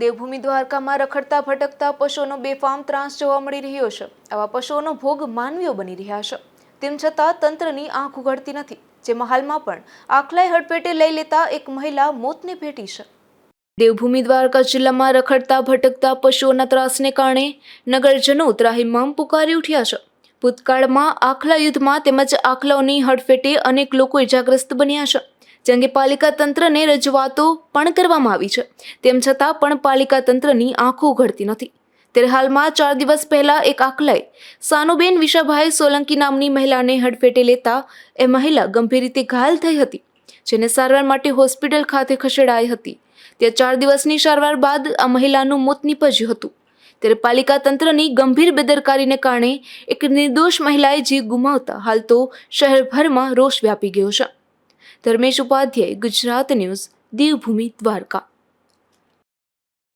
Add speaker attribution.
Speaker 1: દેવભૂમિ દ્વારકામાં રખડતા ભટકતા પશુઓનો બેફામ ત્રાસ જોવા મળી રહ્યો છે. આવા પશુઓનો ભોગ માનવીઓ બની રહ્યા છે. તેમ છતાં તંત્રની આંખ ઉઘડતી નથી, જેમાં હાલમાં પણ આખલાય હડપેટે લઈ લેતા એક મહિલા મોતને ભેટી છે. દેવભૂમિ દ્વારકા જિલ્લામાં રખડતા ભટકતા પશુઓના ત્રાસને કારણે નગરજનો ત્રાહિમામ પુકારી ઉઠ્યા છે. ભૂતકાળમાં આખલા યુદ્ધમાં તેમજ આખલાઓની હડફેટે અનેક લોકો ઇજાગ્રસ્ત બન્યા છે. જે અંગે પાલિકા તંત્રને રજૂઆતો પણ કરવામાં આવી છે. તેમ છતાં પણ પાલિકા તંત્રની આંખો ઉઘડતી નથી. ત્યારે હાલમાં ચાર દિવસ પહેલા એક આખલાએ સાનુબેન વિશાભાઈ સોલંકી નામની મહિલાને હડફેટે લેતા એ મહિલા ગંભીર રીતે ઘાયલ થઈ હતી, જેને સારવાર માટે હોસ્પિટલ ખાતે ખસેડાઈ હતી. ત્યાં ચાર દિવસની સારવાર બાદ આ મહિલાનું મોત નીપજ્યું હતું. ત્યારે પાલિકા તંત્રની ગંભીર બેદરકારીને કારણે એક નિર્દોષ મહિલાએ જીવ ગુમાવતા હાલ તો શહેરભરમાં રોષ વ્યાપી ગયો છે. ધર્મેશ ઉપાધ્યાય ગુજરાત ન્યૂઝ દેવભૂમિ દ્વારકા.